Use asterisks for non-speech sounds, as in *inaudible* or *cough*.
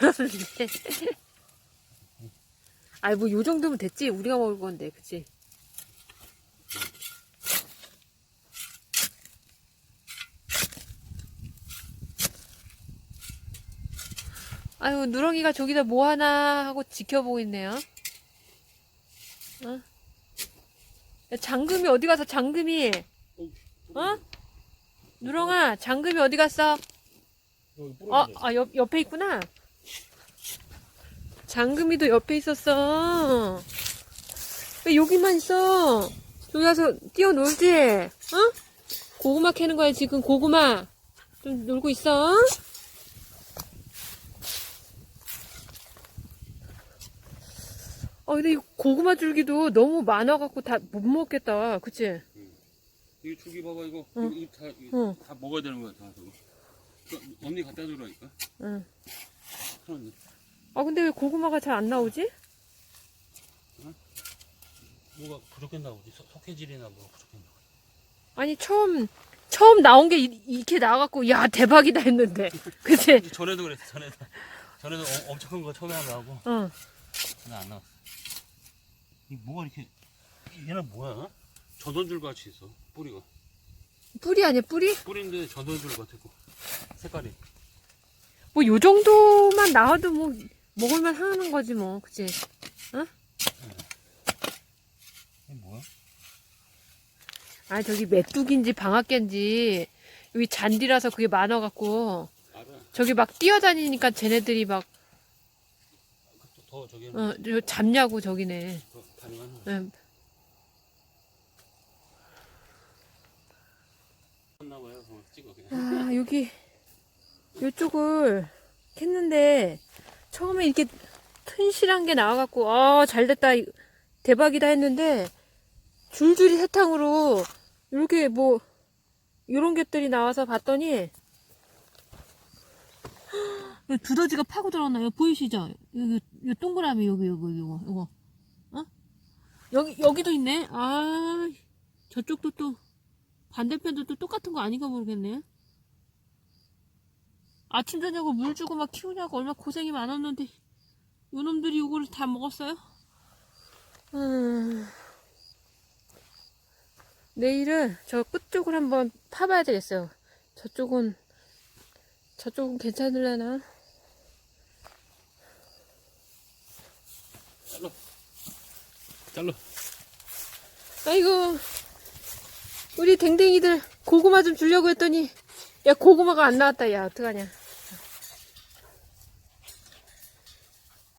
그러는데. *laughs* 아이, 뭐, 요 정도면 됐지. 우리가 먹을 건데, 그치? 아유, 누렁이가 저기다 뭐 하나 하고 지켜보고 있네요. 어? 야, 장금이 어디 가서 장금이? 어? 누렁아, 장금이 어디 갔어? 어. 아, 옆, 옆에 있구나. 장금이도 옆에 있었어. 왜 여기만 있어? 저기 가서 뛰어놀지? 어? 고구마 캐는 거야, 지금 고구마. 좀 놀고 있어. 어, 근데 이 고구마 줄기도 너무 많아갖고 다 못 먹겠다. 그치? 이거 줄기 봐봐 이거 응. 이거, 이거 다 이거 응. 다 먹어야 되는 거야 다 저거. 그, 언니 갖다 주라니까. 응. 그런데 아, 근데 왜 고구마가 잘 안 나오지? 뭐가 부족했나 보지. 석- 석회질이나 뭐 부족했나. 보지. 아니 처음 처음 나온 게 이- 이렇게 나와갖고 야 대박이다 했는데 *laughs* 그치? *laughs* 전에도 그랬어 전에도. 전에도 어- 엄청 큰 거 처음에 하나 하고 어 근데 안 나왔어. 이 뭐가 이렇게 얘는 뭐야? 전선줄 같이 있어 뿌리가. 뿌리 아니야 뿌리? 뿌리인데 전선줄 같고 색깔이. 뭐 요 정도만 나와도 뭐 먹을만 하는 거지 뭐 그치? 이게 뭐야? 아 저기 메뚜기인지 방앗개인지 여기 잔디라서 그게 많아갖고 알아. 저기 막 뛰어다니니까 쟤네들이 막 더, 더 저기 어, 저 잡냐고 저기네 더 반응하는 거. 응. 나 봐요. 어, 찍어 그냥. 아 여기 요쪽을 캤는데 처음에 이렇게 튼실한 게 나와갖고 아 잘됐다 이- 대박이다 했는데 줄줄이 세탕으로 이렇게 뭐 이런 것들이 나와서 봤더니 헉, 두더지가 파고 들어왔나요? 보이시죠? 여기 요 동그라미 여기 여기 요거 요거 어? 여기 여기도 있네. 아 저쪽도 또 반대편도 또 똑같은 거 아닌가 모르겠네. 아침 저녁으로 물 주고 막 키우냐고 얼마나 고생이 많았는데 요놈들이 요거를 다 먹었어요? 음... 내일은 저 끝쪽을 한번 파봐야 되겠어요. 저쪽은 저쪽은 괜찮을려나? 잘라. 잘라. 아이고 우리 댕댕이들 고구마 좀 주려고 했더니 야 고구마가 안 나왔다 야 어떡하냐